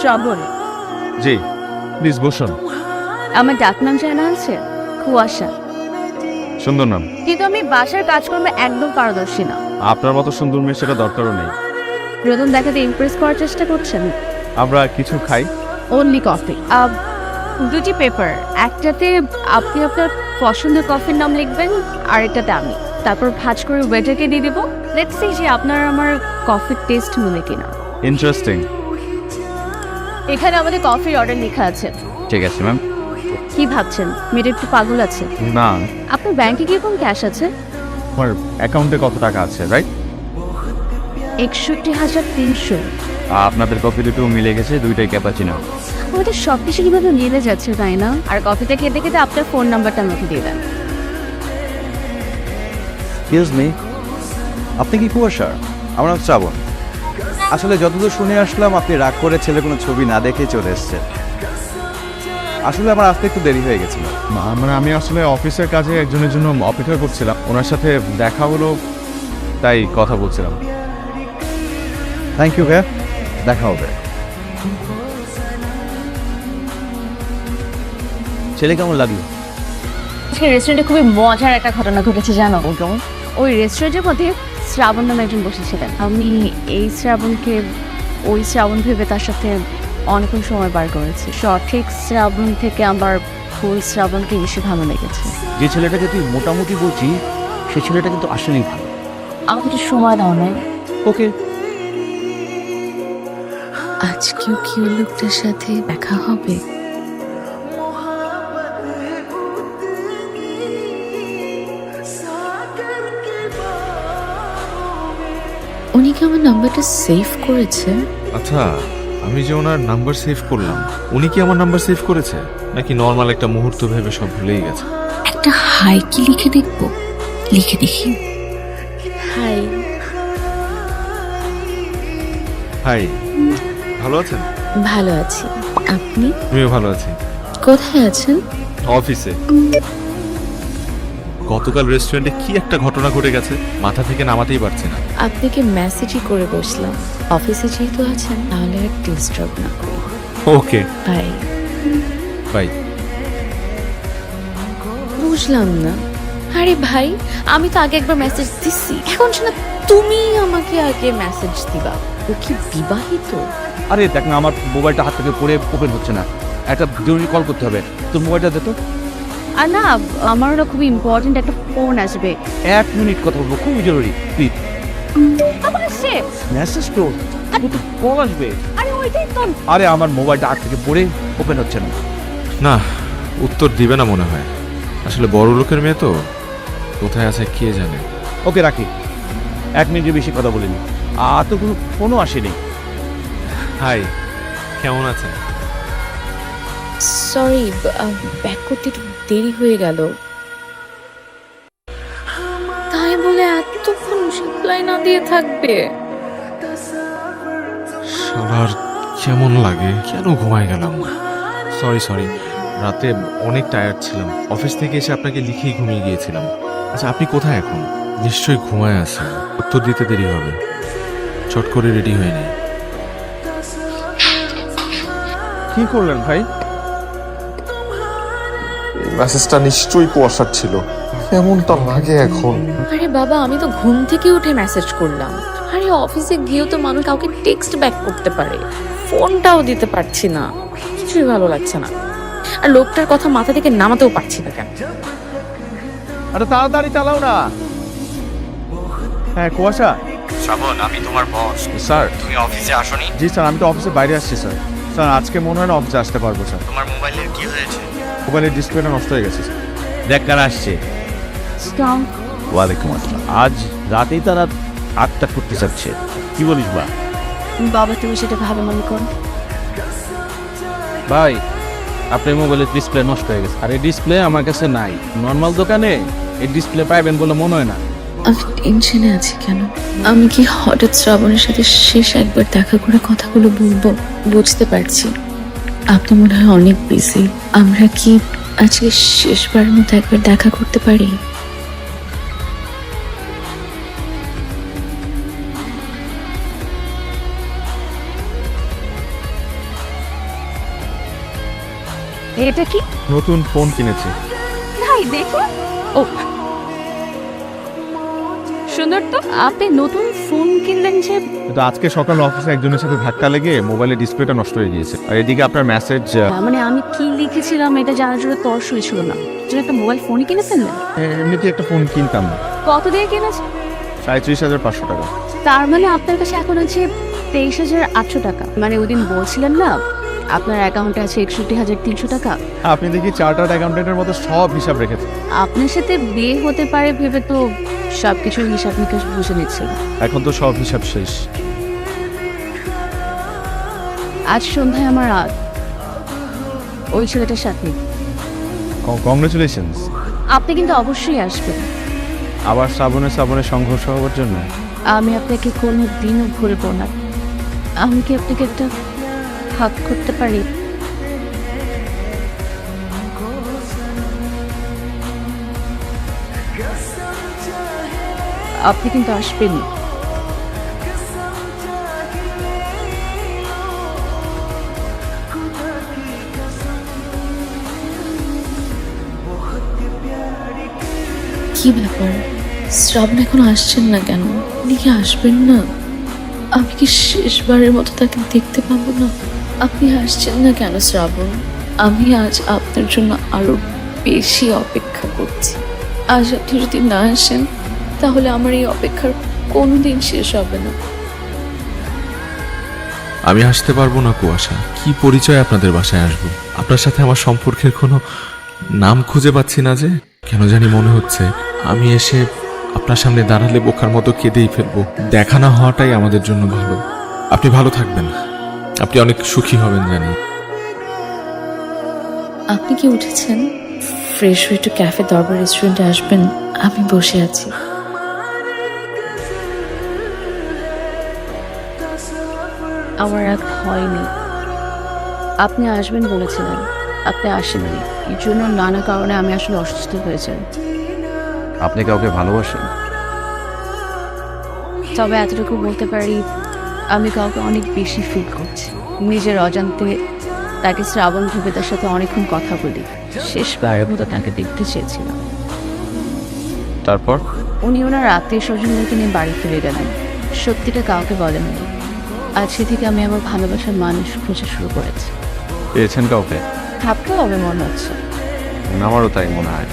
শ্রাবণ। জি please বসুন। আমার ডাকনাম জানা আছে? কুয়াশা। সুন্দর নাম। কিন্তু আমি বাসার কাজকর্মে একদম পারদর্শী না। আপনার মতো সুন্দর মেয়ে সেটা দরকারও নেই। প্রথম দেখাতে ইমপ্রেস করার চেষ্টা করছেন? আমরা কিছু খাই। অনলি কফি দুটি পেপার একটাতে আপনি আপনার পছন্দের কফির নাম লিখবেন আর একটাতে আমি। তারপর ভাজ করে ওয়েটারকে দিয়ে দেবো। লেটস সি যে আপনার আমার কফির টেস্ট মিলে কিনা। ইন্টারেস্টিং এখানে আমাদের কফির অর্ডার লেখা আছে। ঠিক আছে ম্যাম কি ভাবছেন? মেয়েটা একটু পাগল আছে। না। আপনার ব্যাংকে কীরকম ক্যাশ আছে? আমার অ্যাকাউন্টে কত টাকা আছে রাইট একষট্টি হাজার তিনশো। আপনাদের কফি দুটো মিলে গেছে দুইটাই ক্যাপাচিনো আমাদের সব কিছু কীভাবে মিলে যাচ্ছে তাই না আর কফিটা খেতে খেতে আপনার ফোন নাম্বারটা আমাকে দিয়ে দেন। এক্সকিউজ মি আপনি কি কুয়াশার আমার নাম শ্রাবণ। আসলে যতদূর শুনে আসলাম আপনি রাগ করে ছেলে কোনো ছবি না দেখে চলে এসছেন আসলে আমার আসতে একটু দেরি হয়ে গেছিল। মানে আমি আসলে অফিসের কাজে একজনের জন্য অপেক্ষা করছিলাম। ওনার সাথে দেখা হলো তাই কথা বলছিলাম। থ্যাংক ইউ ভাইয়া। দেখা হবে। ছেলে কেমন লাগল? আজকে রেস্টুরেন্টে খুবই মজার একটা ঘটনা ঘটেছে জানো? ওই রেস্টুরেন্টের মধ্যে শ্রাবণ নামে একজন বসেছিলেন। আমি এই শ্রাবণকে ওই শ্রাবণ ভেবে তার সাথে অনেকক্ষণ সময় বার করেছি। সঠিক শ্রাবণ থেকে আমার ফুল শ্রাবণকে বেশি ভালো লেগেছে। যে ছেলেটাকে তুই মোটামুটি বলছি সে ছেলেটা কিন্তু আসলেই ভালো। আমাকে একটু সময় দাও না ওকে। আজকেও কি লোকটার সাথে দেখা হবে? উনি কি আমার নাম্বারটা সেভ করেছে? আচ্ছা আমি যে ওনার নাম্বার সেভ করলাম উনি কি আমার নাম্বার সেভ করেছে? নাকি নর্মাল একটা মুহূর্ত ভেবে সব ভুলেই গেছে? একটা হাই কি লিখে দেখব? লিখে দেখি। হাই হাই ভালো আছেন? ভালো আছি। আপনি? আমিও ভালো আছি। কোথায় আছেন? অফিসে। গতকাল রেস্টুরেন্টে কি একটা ঘটনা ঘটে গেছে মাথা থেকে নামাতেই পারছি না। আপনাকে মেসেজই করে বসলাম। অফিসে যেহেতু আছেন তাহলে আর ডিস্টার্ব না করি। ওকে বাই বাই বুঝলাম না। আরে ভাই আমি তো আগে একবার মেসেজ দিছি। এখন শোনা তুমি আমাকে আগে মেসেজ দিবা। ও কি বিবাহিত? আরে দেখ না আমার মোবাইলটা হাত থেকে পড়ে ওপেন হচ্ছে না। একটা জরুরি কল করতে হবে। তোর মোবাইলটা দে তো। আর না আমার না খুবই ইম্পর্টেন্ট একটা ফোন আসবে। এক মিনিট কথা বলব খুবই জরুরি প্লিজ আবার আসছে মেসেজ তো কল আসবে? আরে ওইটাই তো। আরে আমার মোবাইলটা হাত থেকে পড়ে ওপেন হচ্ছে না। না উত্তর দিবে না মনে হয়। আসলে বড় লোকের মেয়ে তো। কোথায় আছে কে জানে? ওকে রাখি। এক মিনিটের বেশি কথা বলিনি। আর তো কোনো ফোনও আসেনি। হাই কেমন আছেন? সরি ব্যাক করতে একটু দেরি হয়ে গেল। দিয়ে থাকবে। সারার কেমন লাগে? কেন ঘুমায় গেলাম? সরি সরি রাতে অনেক টায়ার্ড ছিলাম। অফিস থেকে এসে আপনাকে লিখেই ঘুমিয়ে গিয়েছিলাম। আচ্ছা আপনি কোথায় এখন? নিশ্চয়ই ঘুমায় আছেন। উত্তর দিতে দেরি হবে। চট করে রেডি হয়ে নেই কি করলেন ভাই? মেসেজটা নিশ্চয়ই কুয়াশার ছিল। এমনটা লাগে এখন। আরে বাবা আমি তো ঘুম থেকে উঠে মেসেজ করলাম। আরে অফিসে গিয়েও তো মানুষ কাউকে টেক্সট ব্যাক করতে পারে। ফোনটাও দিতে পারছি না। কিছুই ভালো লাগছে না। আর লোকটার কথা মাথা থেকে নামাতেও পারছি না কেন? আরে তাড়াতাড়ি চালাও না। হ্যাঁ কুয়াশা। শ্রাবণ আমি তোমার বস স্যার। তুমি অফিসে আসোনি? জি স্যার আমি তো অফিসের বাইরে আসছি স্যার। স্যার আজকে মনে হয় না অফিসে আসতে পারব স্যার। তোমার মোবাইলের কি হয়েছে? মোবাইলের ডিসপ্লেটা নষ্ট হয়ে গেছে স্যার। দেখ কারা আসছে। ওয়ালাইকুম আসসালাম। আজ রাতেই তারা আটটা করতে চাচ্ছে কি বলিস বা বাবা তুমি সেটা ভাবে মনে করো। ভাই আপনার মোবাইলের ডিসপ্লে নষ্ট হয়ে গেছে। আর এই ডিসপ্লে আমার কাছে নাই। নর্মাল দোকানে এই ডিসপ্লে পাইবেন বলে মনে হয় না। আমি টেনশনে আছি কেন? আমি কি হঠাৎ শ্রাবণের সাথে শেষ একবার দেখা করে কথাগুলো বলব? বুঝতে পারছি। আপনি মনে হয় অনেক বিজি আমরা কি আজকে শেষবার মতো একবার দেখা করতে পারি? এটা কি? নতুন ফোন কিনেছি। ভাই দেখো ও। সুন্দর তো। আপনি নতুন ফোন কিনলেন যে তো আজকে সকালে অফিসে একজনের সাথে ধাক্কা লেগে মোবাইলের ডিসপ্লেটা নষ্ট হয়ে গিয়েছে। আর এদিকে আপনার মেসেজ মানে আমি কি লিখেছিলাম এটা জানার জন্য তর ছিল না? জন্য একটা মোবাইল ফোনই কিনে ফেললেন এমনিতে একটা ফোন কিনতাম না। কত দিয়ে কিনেছে সাঁত্রিশ হাজার পাঁচশো টাকা। তার মানে আপনার কাছে এখন আছে তেইশ হাজার আটশো টাকা। মানে ওই দিন বলছিলেন না আপনার অ্যাকাউন্টে আছে একষট্টি হাজার তিনশো টাকা? আপনি দেখি চার্টার্ড অ্যাকাউন্টেন্টের মতো সব হিসাব রেখেছেন আপনার সাথে বিয়ে হতে পারে ভেবে তো সব কিছুর হিসাব নিকাশ বুঝে নিচ্ছিল এখন তো সব হিসাব শেষ। আজ সন্ধ্যায় আমার রাত ওই ছেলেটার সাথে। কংগ্রেচুলেশনস আপনি কিন্তু অবশ্যই আসবেন। আবার শ্রাবণে শ্রাবণে সংঘর্ষ হওয়ার জন্য। আমি আপনাকে কোনো দিনও ভুলব না। আমি কি আপনাকে একটা হাক করতে পারি? আপনি কিন্তু আসবেন। কি ব্যাপার? শ্রাবণ এখন আসছেন না কেন? উনি কি আসবেন না? আমি কি শেষবারের মতো তাকে দেখতে পাবো না? আপনি আসছেন না কেন, শ্রাবণ? আমি আজ আপনার জন্য আরও বেশি অপেক্ষা করছি। আজ আপনি যদি না আসেন, তাহলে আমার এই অপেক্ষার কোনো দিন শেষ হবে না। আমি আসতে পারব না, কুয়াশা। কি পরিচয় আপনাদের বাসায় আসব? আপনার সাথে আমার সম্পর্কের কোনো নাম খুঁজে পাচ্ছি না যে। কেন জানি মনে হচ্ছে, আমি এসে আপনার সামনে দাঁড়ালে বোকার মতো কেঁদেই ফেলব। দেখা না হওয়াটাই আমাদের জন্য ভালো। আপনি ভালো থাকবেন। আপনি অনেক সুখী হবেন জানি। আপনি কি উঠেছেন? ফ্রেশ হয়ে একটু ক্যাফে দরবার রেস্টুরেন্টে আসবেন। আমি বসে আছি। আমার রাত হয়নি। আপনি আসবেন বলেছিলেন। আপনি আসেননি। এর জন্য নানা কারণে আমি আসলে অসুস্থ হয়েছেন আপনি কাউকে ভালোবাসেন? তবে এতটুকু বলতে পারি আমি কাউকে অনেক বেশি ফিল করছি। নিজের অজান্তে তাকে শ্রাবণ ভেবে তার সাথে অনেকক্ষণ কথা বলি। শেষবারের মতো তাকে দেখতে চেয়েছিলাম। তারপর? উনি ওনার আত্মীয় স্বজনদেরকে নিয়ে বাড়ি ফিরে গেলেন। সত্যিটা কাউকে বলেননি। আজ সে থেকে আমি আমার ভালোবাসার মানুষ খোঁজা শুরু করেছি। পেয়েছেন কাউকে? ভাবতে হবে মনে হচ্ছে। আমারও তাই মনে হয়।